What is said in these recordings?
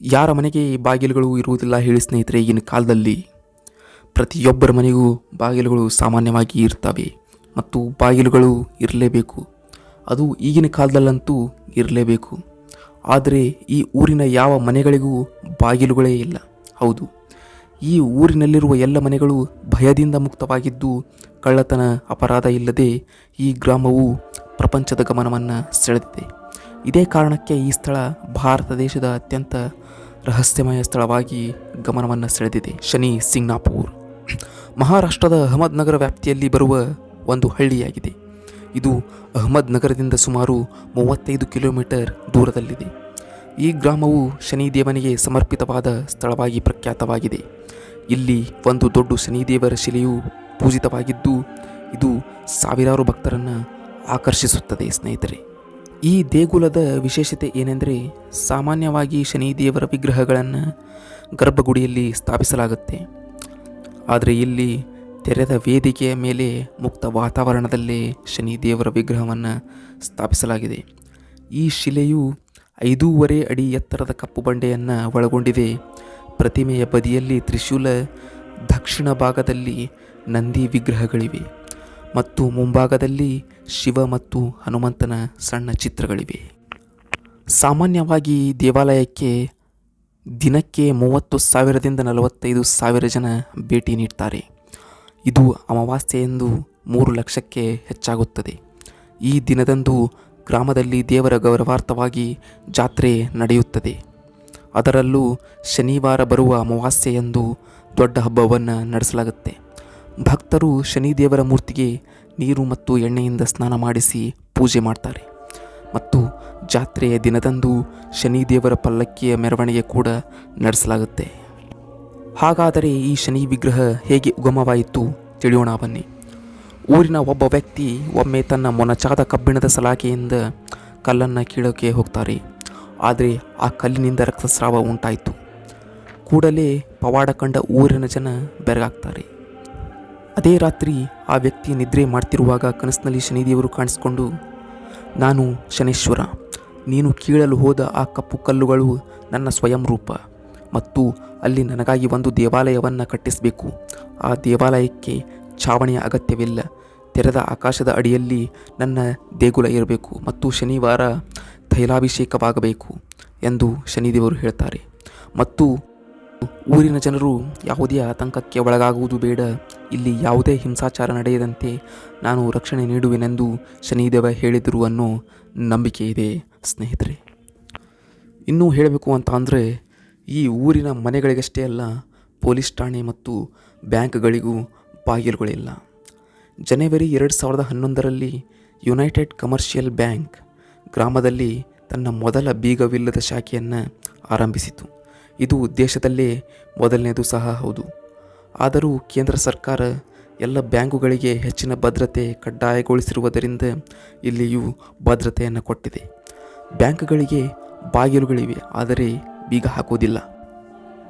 ಯಾರ ಮನೆಗೆ ಬಾಗಿಲುಗಳು ಇರುವುದಿಲ್ಲ ಹೇಳಿ ಸ್ನೇಹಿತರೆ, ಈಗಿನ ಕಾಲದಲ್ಲಿ ಪ್ರತಿಯೊಬ್ಬರ ಮನೆಗೂ ಬಾಗಿಲುಗಳು ಸಾಮಾನ್ಯವಾಗಿ ಇರ್ತವೆ ಮತ್ತು ಬಾಗಿಲುಗಳು ಇರಲೇಬೇಕು. ಅದು ಈಗಿನ ಕಾಲದಲ್ಲಂತೂ ಇರಲೇಬೇಕು. ಆದರೆ ಈ ಊರಿನ ಯಾವ ಮನೆಗಳಿಗೂ ಬಾಗಿಲುಗಳೇ ಇಲ್ಲ. ಹೌದು, ಈ ಊರಿನಲ್ಲಿರುವ ಎಲ್ಲ ಮನೆಗಳು ಭಯದಿಂದ ಮುಕ್ತವಾಗಿದ್ದು ಕಳ್ಳತನ, ಅಪರಾಧ ಇಲ್ಲದೆ ಈ ಗ್ರಾಮವು ಪ್ರಪಂಚದ ಗಮನವನ್ನು ಸೆಳೆದಿದೆ. ಇದೇ ಕಾರಣಕ್ಕೆ ಈ ಸ್ಥಳ ಭಾರತ ದೇಶದ ಅತ್ಯಂತ ರಹಸ್ಯಮಯ ಸ್ಥಳವಾಗಿ ಗಮನವನ್ನು ಸೆಳೆದಿದೆ ಶನಿ ಸಿಂಗ್ನಾಪುರ್. ಮಹಾರಾಷ್ಟ್ರದ ಅಹಮದ್ ನಗರ ವ್ಯಾಪ್ತಿಯಲ್ಲಿ ಬರುವ ಒಂದು ಹಳ್ಳಿಯಾಗಿದೆ. ಇದು ಅಹಮದ್ ನಗರದಿಂದ ಸುಮಾರು ಮೂವತ್ತೈದು ಕಿಲೋಮೀಟರ್ ದೂರದಲ್ಲಿದೆ. ಈ ಗ್ರಾಮವು ಶನಿದೇವನಿಗೆ ಸಮರ್ಪಿತವಾದ ಸ್ಥಳವಾಗಿ ಪ್ರಖ್ಯಾತವಾಗಿದೆ. ಇಲ್ಲಿ ಒಂದು ದೊಡ್ಡ ಶನಿದೇವರ ಶಿಲೆಯು ಪೂಜಿತವಾಗಿದ್ದು, ಇದು ಸಾವಿರಾರು ಭಕ್ತರನ್ನು ಆಕರ್ಷಿಸುತ್ತದೆ ಸ್ನೇಹಿತರೆ. ಈ ದೇಗುಲದ ವಿಶೇಷತೆ ಏನೆಂದರೆ ಸಾಮಾನ್ಯವಾಗಿ ಶನಿದೇವರ ವಿಗ್ರಹಗಳನ್ನು ಗರ್ಭಗುಡಿಯಲ್ಲಿ ಸ್ಥಾಪಿಸಲಾಗುತ್ತೆ. ಆದರೆ ಇಲ್ಲಿ ತೆರೆದ ವೇದಿಕೆಯ ಮೇಲೆ ಮುಕ್ತ ವಾತಾವರಣದಲ್ಲೇ ಶನಿದೇವರ ವಿಗ್ರಹವನ್ನು ಸ್ಥಾಪಿಸಲಾಗಿದೆ. ಈ ಶಿಲೆಯು ಐದೂವರೆ ಅಡಿ ಎತ್ತರದ ಕಪ್ಪು ಬಂಡೆಯನ್ನು ಒಳಗೊಂಡಿದೆ. ಪ್ರತಿಮೆಯ ಬದಿಯಲ್ಲಿ ತ್ರಿಶೂಲ, ದಕ್ಷಿಣ ಭಾಗದಲ್ಲಿ ನಂದಿ ವಿಗ್ರಹಗಳಿವೆ. ಮತ್ತು ಮುಂಭಾಗದಲ್ಲಿ ಶಿವ ಮತ್ತು ಹನುಮಂತನ ಸಣ್ಣ ಚಿತ್ರಗಳಿವೆ. ಸಾಮಾನ್ಯವಾಗಿ ದೇವಾಲಯಕ್ಕೆ ದಿನಕ್ಕೆ ಮೂವತ್ತು ಸಾವಿರದಿಂದ ನಲವತ್ತೈದು ಸಾವಿರ ಜನ ಭೇಟಿ ನೀಡ್ತಾರೆ. ಇದು ಅಮಾವಾಸ್ಯೆ ಎಂದು ಮೂರು ಲಕ್ಷಕ್ಕೆ ಹೆಚ್ಚಾಗುತ್ತದೆ. ಈ ದಿನದಂದು ಗ್ರಾಮದಲ್ಲಿ ದೇವರ ಗೌರವಾರ್ಥವಾಗಿ ಜಾತ್ರೆ ನಡೆಯುತ್ತದೆ. ಅದರಲ್ಲೂ ಶನಿವಾರ ಬರುವ ಅಮಾವಾಸ್ಯೆಯಂದು ದೊಡ್ಡ ಹಬ್ಬವನ್ನು ನಡೆಸಲಾಗುತ್ತೆ. ಭಕ್ತರು ಶನಿದೇವರ ಮೂರ್ತಿಗೆ ನೀರು ಮತ್ತು ಎಣ್ಣೆಯಿಂದ ಸ್ನಾನ ಮಾಡಿಸಿ ಪೂಜೆ ಮಾಡ್ತಾರೆ. ಮತ್ತು ಜಾತ್ರೆಯ ದಿನದಂದು ಶನಿದೇವರ ಪಲ್ಲಕ್ಕಿಯ ಮೆರವಣಿಗೆ ಕೂಡ ನಡೆಸಲಾಗುತ್ತೆ. ಹಾಗಾದರೆ ಈ ಶನಿ ವಿಗ್ರಹ ಹೇಗೆ ಉಗಮವಾಯಿತು ತಿಳಿಯೋಣ ಬನ್ನಿ. ಊರಿನ ಒಬ್ಬ ವ್ಯಕ್ತಿ ಒಮ್ಮೆ ತನ್ನ ಮೊನಚಾದ ಕಬ್ಬಿಣದ ಸಲಾಕೆಯಿಂದ ಕಲ್ಲನ್ನು ಕೀಳೋಕೆ ಹೋಗ್ತಾರೆ. ಆದರೆ ಆ ಕಲ್ಲಿನಿಂದ ರಕ್ತಸ್ರಾವ ಉಂಟಾಯಿತು. ಕೂಡಲೇ ಪವಾಡ ಕಂಡ ಊರಿನ ಜನ ಬೆರಗಾಗ್ತಾರೆ. ಅದೇ ರಾತ್ರಿ ಆ ವ್ಯಕ್ತಿ ನಿದ್ರೆ ಮಾಡ್ತಿರುವಾಗ ಕನಸಿನಲ್ಲಿ ಶನಿದೇವರು ಕಾಣಿಸ್ಕೊಂಡು, ನಾನು ಶನೇಶ್ವರ, ನೀನು ಕೀಳಲು ಹೋದ ಆ ಕಪ್ಪು ಕಲ್ಲುಗಳು ನನ್ನ ಸ್ವಯಂ ರೂಪ ಮತ್ತು ಅಲ್ಲಿ ನನಗಾಗಿ ಒಂದು ದೇವಾಲಯವನ್ನು ಕಟ್ಟಿಸಬೇಕು. ಆ ದೇವಾಲಯಕ್ಕೆ ಛಾವಣಿಯ ಅಗತ್ಯವಿಲ್ಲ. ತೆರೆದ ಆಕಾಶದ ಅಡಿಯಲ್ಲಿ ನನ್ನ ದೇಗುಲ ಇರಬೇಕು ಮತ್ತು ಶನಿವಾರ ತೈಲಾಭಿಷೇಕವಾಗಬೇಕು ಎಂದು ಶನಿದೇವರು ಹೇಳ್ತಾರೆ. ಮತ್ತು ಊರಿನ ಜನರು ಯಾವುದೇ ಆತಂಕಕ್ಕೆ ಒಳಗಾಗುವುದು ಬೇಡ. ಇಲ್ಲಿ ಯಾವುದೇ ಹಿಂಸಾಚಾರ ನಡೆಯದಂತೆ ನಾನು ರಕ್ಷಣೆ ನೀಡುವೆನೆಂದು ಶನಿದೇವ ಹೇಳಿದರು ಅನ್ನೋ ನಂಬಿಕೆ ಇದೆ, ಸ್ನೇಹಿತರೆ. ಇನ್ನೂ ಹೇಳಬೇಕು ಅಂತ ಅಂದರೆ, ಈ ಊರಿನ ಮನೆಗಳಿಗಷ್ಟೇ ಅಲ್ಲ, ಪೊಲೀಸ್ ಠಾಣೆ ಮತ್ತು ಬ್ಯಾಂಕ್ಗಳಿಗೂ ಬಾಗಿಲುಗಳಿಲ್ಲ ಜನವರಿ ಎರಡು ಸಾವಿರದ ಹನ್ನೊಂದರಲ್ಲಿ ಯುನೈಟೆಡ್ ಕಮರ್ಷಿಯಲ್ ಬ್ಯಾಂಕ್ ಗ್ರಾಮದಲ್ಲಿ ತನ್ನ ಮೊದಲ ಬೀಗವಿಲ್ಲದ ಶಾಖೆಯನ್ನು ಆರಂಭಿಸಿತು. ಇದು ದೇಶದಲ್ಲೇ ಮೊದಲನೇದು ಸಹ ಹೌದು. ಆದರೂ ಕೇಂದ್ರ ಸರ್ಕಾರ ಎಲ್ಲ ಬ್ಯಾಂಕುಗಳಿಗೆ ಹೆಚ್ಚಿನ ಭದ್ರತೆ ಕಡ್ಡಾಯಗೊಳಿಸಿರುವುದರಿಂದ ಇಲ್ಲಿಯೂ ಭದ್ರತೆಯನ್ನು ಕೊಟ್ಟಿದೆ. ಬ್ಯಾಂಕ್ಗಳಿಗೆ ಬಾಗಿಲುಗಳಿವೆ, ಆದರೆ ಬೀಗ ಹಾಕುವುದಿಲ್ಲ.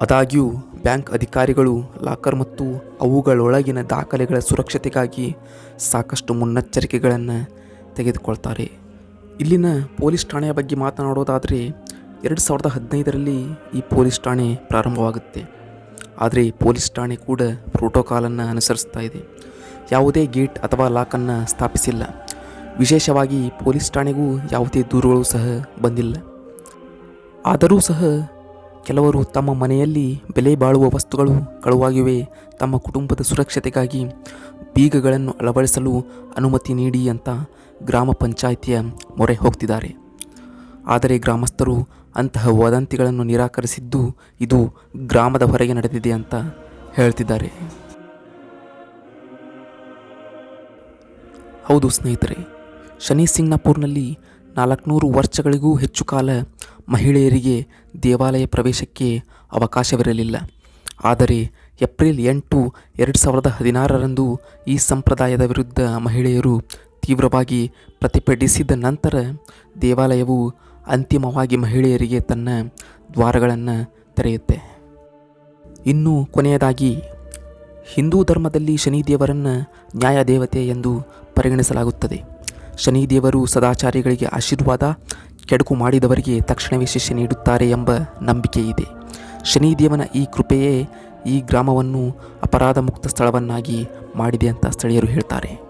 ಆದಾಗ್ಯೂ, ಬ್ಯಾಂಕ್ ಅಧಿಕಾರಿಗಳು, ಲಾಕರ್ ಮತ್ತು ಅವುಗಳೊಳಗಿನ ದಾಖಲೆಗಳ ಸುರಕ್ಷತೆಗಾಗಿ ಸಾಕಷ್ಟು ಮುನ್ನೆಚ್ಚರಿಕೆಗಳನ್ನು ತೆಗೆದುಕೊಳ್ತಾರೆ. ಇಲ್ಲಿನ ಪೊಲೀಸ್ ಠಾಣೆಯ ಬಗ್ಗೆ ಮಾತನಾಡೋದಾದರೆ ಎರಡು ಸಾವಿರದ ಹದಿನೈದರಲ್ಲಿ ಈ ಪೊಲೀಸ್ ಠಾಣೆ ಪ್ರಾರಂಭವಾಗುತ್ತೆ. ಆದರೆ ಪೊಲೀಸ್ ಠಾಣೆ ಕೂಡ ಪ್ರೋಟೋಕಾಲನ್ನು ಅನುಸರಿಸ್ತಾ ಇದೆ. ಯಾವುದೇ ಗೇಟ್ ಅಥವಾ ಲಾಕನ್ನು ಸ್ಥಾಪಿಸಿಲ್ಲ. ವಿಶೇಷವಾಗಿ ಪೊಲೀಸ್ ಠಾಣೆಗೂ ಯಾವುದೇ ದೂರುಗಳು ಸಹ ಬಂದಿಲ್ಲ. ಆದರೂ ಸಹ ಕೆಲವರು ತಮ್ಮ ಮನೆಯಲ್ಲಿ ಬೆಲೆ ಬಾಳುವ ವಸ್ತುಗಳು ಕಳುವಾಗಿವೆ. ತಮ್ಮ ಕುಟುಂಬದ ಸುರಕ್ಷತೆಗಾಗಿ ಬೀಗಗಳನ್ನು ಅಳವಡಿಸಲು ಅನುಮತಿ ನೀಡಿ ಅಂತ ಗ್ರಾಮ ಪಂಚಾಯಿತಿಯ ಮೊರೆ ಹೋಗ್ತಿದ್ದಾರೆ. ಆದರೆ ಗ್ರಾಮಸ್ಥರು ಅಂತಹ ವದಂತಿಗಳನ್ನು ನಿರಾಕರಿಸಿದ್ದು ಇದು ಗ್ರಾಮದ ಹೊರಗೆ ನಡೆದಿದೆ ಅಂತ ಹೇಳ್ತಿದ್ದಾರೆ. ಹೌದು ಸ್ನೇಹಿತರೆ, ಶನಿ ಸಿಂಗ್ನಾಪುರ್ನಲ್ಲಿ ನಾಲ್ಕುನೂರು ವರ್ಷಗಳಿಗೂ ಹೆಚ್ಚು ಕಾಲ ಮಹಿಳೆಯರಿಗೆ ದೇವಾಲಯ ಪ್ರವೇಶಕ್ಕೆ ಅವಕಾಶವಿರಲಿಲ್ಲ. ಆದರೆ ಏಪ್ರಿಲ್ ಎಂಟು ಎರಡು ಸಾವಿರದ ಹದಿನಾರರಂದು ಈ ಸಂಪ್ರದಾಯದ ವಿರುದ್ಧ ಮಹಿಳೆಯರು ತೀವ್ರವಾಗಿ ಪ್ರತಿಭಟಿಸಿದ ನಂತರ ದೇವಾಲಯವು ಅಂತಿಮವಾಗಿ ಮಹಿಳೆಯರಿಗೆ ತನ್ನ ದ್ವಾರಗಳನ್ನು ತೆರೆಯುತ್ತೆ. ಇನ್ನು ಕೊನೆಯದಾಗಿ, ಹಿಂದೂ ಧರ್ಮದಲ್ಲಿ ಶನಿದೇವರನ್ನು ನ್ಯಾಯದೇವತೆ ಎಂದು ಪರಿಗಣಿಸಲಾಗುತ್ತದೆ. ಶನಿದೇವರು ಸದಾಚಾರಿಗಳಿಗೆ ಆಶೀರ್ವಾದ, ಕೆಡುಕು ಮಾಡಿದವರಿಗೆ ತಕ್ಷಣವೇ ಶಿಷ್ಯ ನೀಡುತ್ತಾರೆ ಎಂಬ ನಂಬಿಕೆ ಇದೆ. ಶನಿದೇವನ ಈ ಕೃಪೆಯೇ ಈ ಗ್ರಾಮವನ್ನು ಅಪರಾಧ ಮುಕ್ತ ಸ್ಥಳವನ್ನಾಗಿ ಮಾಡಿದೆ ಅಂತ ಸ್ಥಳೀಯರು ಹೇಳ್ತಾರೆ.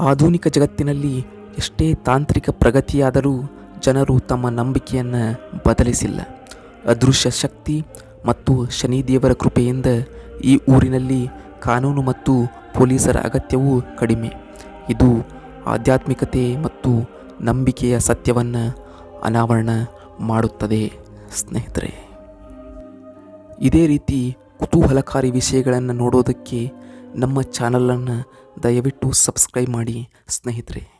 ಆಧುನಿಕ ಜಗತ್ತಿನಲ್ಲಿ ಎಷ್ಟೇ ತಾಂತ್ರಿಕ ಪ್ರಗತಿಯಾದರೂ ಜನರು ತಮ್ಮ ನಂಬಿಕೆಯನ್ನು ಬದಲಿಸಿಲ್ಲ. ಅದೃಶ್ಯ ಶಕ್ತಿ ಮತ್ತು ಶನಿದೇವರ ಕೃಪೆಯಿಂದ ಈ ಊರಿನಲ್ಲಿ ಕಾನೂನು ಮತ್ತು ಪೊಲೀಸರ ಅಗತ್ಯವೂ ಕಡಿಮೆ. ಇದು ಆಧ್ಯಾತ್ಮಿಕತೆ ಮತ್ತು ನಂಬಿಕೆಯ ಸತ್ಯವನ್ನು ಅನಾವರಣ ಮಾಡುತ್ತದೆ, ಸ್ನೇಹಿತರೆ. ಇದೇ ರೀತಿ ಕುತೂಹಲಕಾರಿ ವಿಷಯಗಳನ್ನು ನೋಡೋದಕ್ಕೆ ನಮ್ಮ ಚಾನಲನ್ನು ದಯವಿಟ್ಟು ಸಬ್ಸ್ಕ್ರೈಬ್ ಮಾಡಿ ಸ್ನೇಹಿತರೆ.